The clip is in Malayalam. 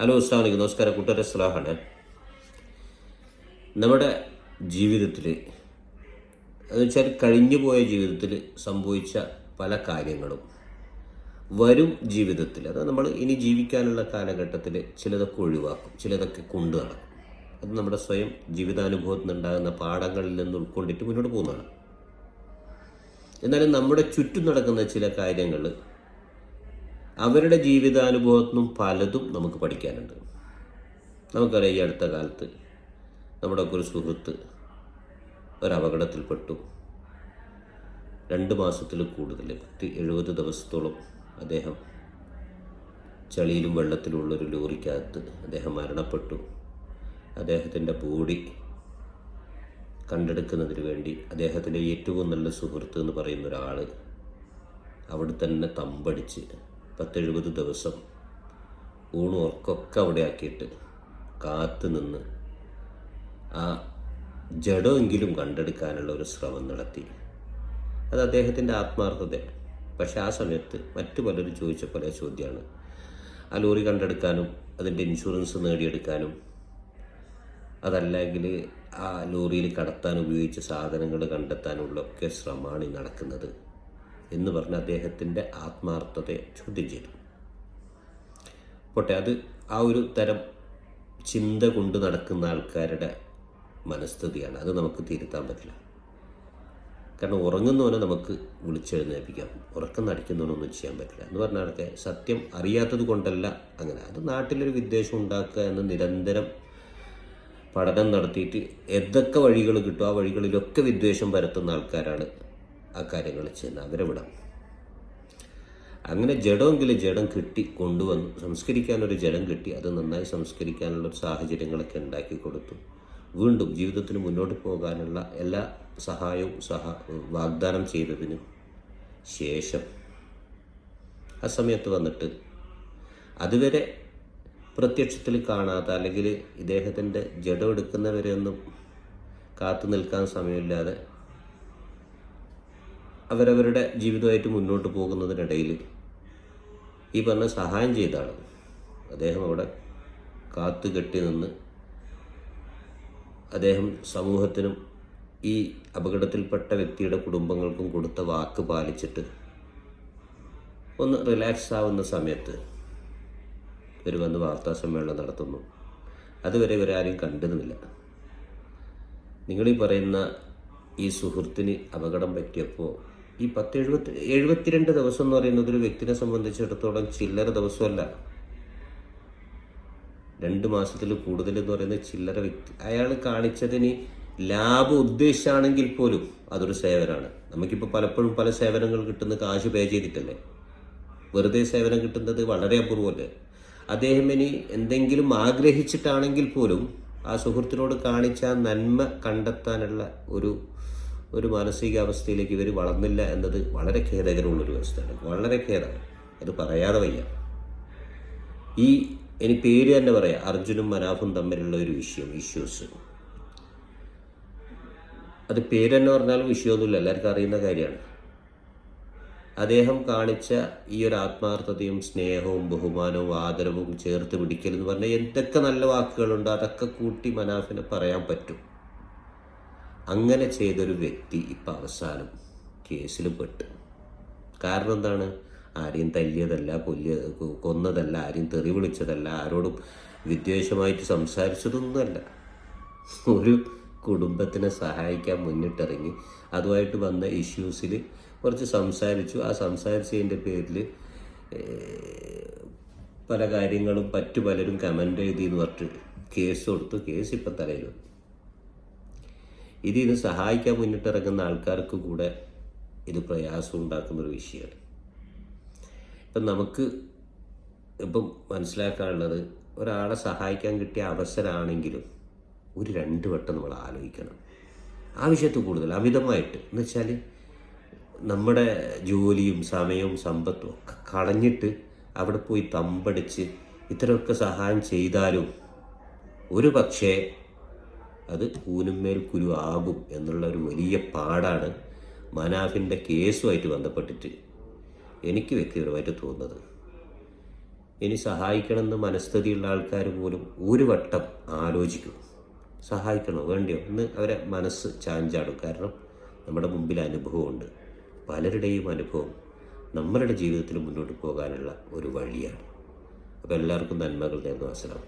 ഹലോ അസ്ലാമലൈക്കും നമസ്കാരം. കൂട്ടുകാരെ സ്ലാഹാണ് നമ്മുടെ ജീവിതത്തിൽ എന്ന് വെച്ചാൽ കഴിഞ്ഞു പോയ ജീവിതത്തിൽ സംഭവിച്ച പല കാര്യങ്ങളും വരും ജീവിതത്തിൽ അത് നമ്മൾ ഇനി ജീവിക്കാനുള്ള കാലഘട്ടത്തിൽ ചിലതൊക്കെ ഒഴിവാക്കും ചിലതൊക്കെ കൊണ്ടു നടക്കും. അത് നമ്മുടെ സ്വയം ജീവിതാനുഭവത്തിൽ നിന്നുണ്ടാകുന്ന പാഠങ്ങളിൽ നിന്ന് ഉൾക്കൊണ്ടിട്ട് മുന്നോട്ട് പോകുന്നതാണ്. എന്നാലും നമ്മുടെ ചുറ്റും നടക്കുന്ന ചില കാര്യങ്ങൾ അവരുടെ ജീവിതാനുഭവത്തിൽ നിന്നും പലതും നമുക്ക് പഠിക്കാനുണ്ട്. നമുക്കറിയാം ഈ അടുത്ത കാലത്ത് നമ്മുടെ ഒരു സുഹൃത്ത് ഒരപകടത്തിൽപ്പെട്ടു. രണ്ട് മാസത്തിൽ കൂടുതൽ പത്ത് എഴുപത് ദിവസത്തോളം അദ്ദേഹം ചളിയിലും വെള്ളത്തിലുള്ള ഒരു ലോറിക്കകത്ത് അദ്ദേഹം മരണപ്പെട്ടു. അദ്ദേഹത്തിന്റെ ബോഡി കണ്ടെടുക്കുന്നതിന് വേണ്ടി അദ്ദേഹത്തിന്റെ ഏറ്റവും നല്ല സുഹൃത്ത് എന്ന് പറയുന്ന ഒരാൾ അവിടെ തന്നെ തമ്പടിച്ച് പത്തെഴുപത് ദിവസം ഊണും ഉറക്കൊക്കെ അവിടെ ആക്കിയിട്ട് കാത്തു നിന്ന് ആ ജഡമെങ്കിലും കണ്ടെടുക്കാനുള്ള ഒരു ശ്രമം നടത്തി. അത് അദ്ദേഹത്തിന്റെ ആത്മാർത്ഥത പക്ഷേ ആ സമയത്ത് മറ്റു പലരും ചോദിച്ച പല ചോദ്യമാണ്. ആ ലോറി കണ്ടെടുക്കാനും അതിന്റെ ഇൻഷുറൻസ് നേടിയെടുക്കാനും അതല്ലെങ്കിൽ ആ ലോറിയിൽ കടത്താൻ ഉപയോഗിച്ച സാധനങ്ങൾ കണ്ടെത്താനുള്ള ഒക്കെ ശ്രമമാണ് നടക്കുന്നത്. എന്ന് പറഞ്ഞ് അദ്ദേഹത്തിന്റെ ആത്മാർത്ഥതയെ ചോദ്യം ചെയ്തു. പോട്ടെ അത് ആ ഒരു തരം ചിന്ത കൊണ്ട് നടക്കുന്ന ആൾക്കാരുടെ മനസ്ഥിതിയാണ്. അത് നമുക്ക് തിരുത്താൻ പറ്റില്ല. കാരണം ഉറങ്ങുന്നവനെ നമുക്ക് വിളിച്ചെഴുന്നേൽപ്പിക്കാം. ഉറക്കം നടിക്കുന്നവനൊന്നും ചെയ്യാൻ പറ്റില്ല. എന്ന് പറഞ്ഞാലൊക്കെ സത്യം അറിയാത്തത് കൊണ്ടല്ല അങ്ങനെ. അത് നാട്ടിലൊരു വിദ്വേഷം ഉണ്ടാക്കുക എന്ന് നിരന്തരം പഠനം നടത്തിയിട്ട് എന്തൊക്കെ വഴികൾ കിട്ടും ആ വഴികളിലൊക്കെ വിദ്വേഷം പരത്തുന്ന ആൾക്കാരാണ് ആ കാര്യങ്ങൾ ചെയ്യുന്ന വിടാം അങ്ങനെ ജഡമെങ്കിലും ജഡം കിട്ടി കൊണ്ടുവന്നു. സംസ്കരിക്കാനൊരു ജഡം കിട്ടി. അത് നന്നായി സംസ്കരിക്കാനുള്ള സാഹചര്യങ്ങളൊക്കെ ഉണ്ടാക്കി കൊടുത്തു. വീണ്ടും ജീവിതത്തിന് മുന്നോട്ട് പോകാനുള്ള എല്ലാ സഹായവും സഹ വാഗ്ദാനം ചെയ്തതിന് ശേഷം ആ സമയത്ത് വന്നിട്ട് അതുവരെ പ്രത്യക്ഷത്തിൽ കാണാത്ത അല്ലെങ്കിൽ ഇദ്ദേഹത്തിന്റെ ജഡം എടുക്കുന്നവരെ ഒന്നും കാത്തു നിൽക്കാൻ സമയമില്ലാതെ അവരവരുടെ ജീവിതമായിട്ട് മുന്നോട്ട് പോകുന്നതിനിടയിൽ ഈ പറഞ്ഞ സഹായം ചെയ്താണ്. അദ്ദേഹം അവിടെ കാത്തു കെട്ടി നിന്ന് അദ്ദേഹം സമൂഹത്തിനും ഈ അപകടത്തിൽപ്പെട്ട വ്യക്തിയുടെ കുടുംബങ്ങൾക്കും കൊടുത്ത വാക്ക് പാലിച്ചിട്ട് ഒന്ന് റിലാക്സ് ആവുന്ന സമയത്ത് ഇവർ വന്ന് വാർത്താ സമ്മേളനം നടത്തുന്നു. അതുവരെ ഇവരാരും കണ്ടിരുന്നില്ല. നിങ്ങളീ പറയുന്ന ഈ സുഹൃത്തിന് അപകടം പറ്റിയപ്പോൾ ഈ പത്ത് എഴുപത്തി എഴുപത്തിരണ്ട് ദിവസം എന്ന് പറയുന്നത് ഒരു വ്യക്തിനെ സംബന്ധിച്ചിടത്തോളം ചില്ലറ ദിവസമല്ല. രണ്ട് മാസത്തിൽ കൂടുതൽ എന്ന് പറയുന്നത് ചില്ലറ വ്യക്തി. അയാൾ കാണിച്ചതിന് ലാഭ ഉദ്ദേശിച്ചാണെങ്കിൽ പോലും അതൊരു സേവനമാണ്. നമുക്കിപ്പോൾ പലപ്പോഴും പല സേവനങ്ങൾ കിട്ടുന്ന കാശ് പേ ചെയ്തിട്ടല്ലേ? വെറുതെ സേവനം കിട്ടുന്നത് വളരെ അപൂർവമല്ലേ? അദ്ദേഹം ഇനി എന്തെങ്കിലും ആഗ്രഹിച്ചിട്ടാണെങ്കിൽ പോലും ആ സുഹൃത്തിനോട് കാണിച്ച നന്മ കണ്ടെത്താനുള്ള ഒരു ഒരു മാനസികാവസ്ഥയിലേക്ക് ഇവർ വളർന്നില്ല എന്നത് വളരെ ഖേദകരമുള്ളൊരു അവസ്ഥയാണ്. വളരെ ഖേദമാണ് അത് പറയാതെ വയ്യ. ഈ ഇനി പേര് തന്നെ പറയാം. അർജുനും മനാഫും തമ്മിലുള്ള ഒരു വിഷയം ഇഷ്യൂസ് അത് പേര് തന്നെ പറഞ്ഞാലും വിഷയമൊന്നുമില്ല. എല്ലാവർക്കും അറിയുന്ന കാര്യമാണ്. അദ്ദേഹം കാണിച്ച ഈ ഒരു ആത്മാർത്ഥതയും സ്നേഹവും ബഹുമാനവും ആദരവും ചേർത്ത് പിടിക്കൽ എന്ന് പറഞ്ഞാൽ എന്തൊക്കെ നല്ല വാക്കുകളുണ്ട് അതൊക്കെ കൂട്ടി മനാഫിനെ പറയാൻ പറ്റും. അങ്ങനെ ചെയ്തൊരു വ്യക്തി ഇപ്പം അവസാനം കേസിൽ പെട്ടു. കാരണം എന്താണ്? ആരെയും തല്ലിയതല്ല കൊല്ലിയ കൊന്നതല്ല ആരെയും തെറി വിളിച്ചതല്ല ആരോടും വിദ്വേഷമായിട്ട് സംസാരിച്ചതൊന്നുമല്ല. ഒരു കുടുംബത്തിനെ സഹായിക്കാൻ മുന്നിട്ടിറങ്ങി. അതുമായിട്ട് വന്ന ഇഷ്യൂസിൽ കുറച്ച് സംസാരിച്ചു. ആ സംസാരിച്ചതിന്റെ പേരിൽ പല കാര്യങ്ങളും പറ്റു പലരും കമന്റ് എഴുതി എന്ന് പറഞ്ഞിട്ട് കേസ് കൊടുത്തു. കേസ് ഇപ്പം തലയിൽ വന്നു. ഇത് ഇത് സഹായിക്കാൻ മുന്നിട്ടിറങ്ങുന്ന ആൾക്കാർക്ക് കൂടെ ഇത് പ്രയാസം ഉണ്ടാക്കുന്ന ഒരു വിഷയമാണ്. ഇപ്പം നമുക്ക് ഇപ്പം മനസ്സിലാക്കാനുള്ളത് ഒരാളെ സഹായിക്കാൻ കിട്ടിയ അവസരമാണെങ്കിലും ഒരു രണ്ട് വട്ടം നമ്മൾ ആലോചിക്കണം. ആവശ്യത്തിൽ കൂടുതൽ അമിതമായിട്ട്. എന്ന് വെച്ചാൽ നമ്മുടെ ജോലിയും സമയവും സമ്പത്തും ഒക്കെ കളഞ്ഞിട്ട് അവിടെ പോയി തമ്പടിച്ച് ഇത്തരമൊക്കെ സഹായം ചെയ്താലും ഒരു പക്ഷേ അത് കൂനുമേൽ കുരു ആകും എന്നുള്ള ഒരു വലിയ പാടാണ് മനാഫിന്റെ കേസുമായിട്ട് ബന്ധപ്പെട്ടിട്ട് എനിക്ക് വ്യക്തിപരമായിട്ട് തോന്നുന്നത്. ഇനി സഹായിക്കണമെന്ന് മനസ്ഥിതിയുള്ള ആൾക്കാർ പോലും ഒരു വട്ടം ആലോചിക്കും. സഹായിക്കണോ? വേണ്ടിയോ? എന്ന് അവരെ മനസ്സ് ചാഞ്ചാടും. കാരണം നമ്മുടെ മുമ്പിൽ അനുഭവമുണ്ട്. പലരുടെയും അനുഭവം നമ്മളുടെ ജീവിതത്തിൽ മുന്നോട്ട് പോകാനുള്ള ഒരു വഴിയാണ്. അപ്പോൾ എല്ലാവർക്കും നന്മകൾ നേർന്നു. അസലാം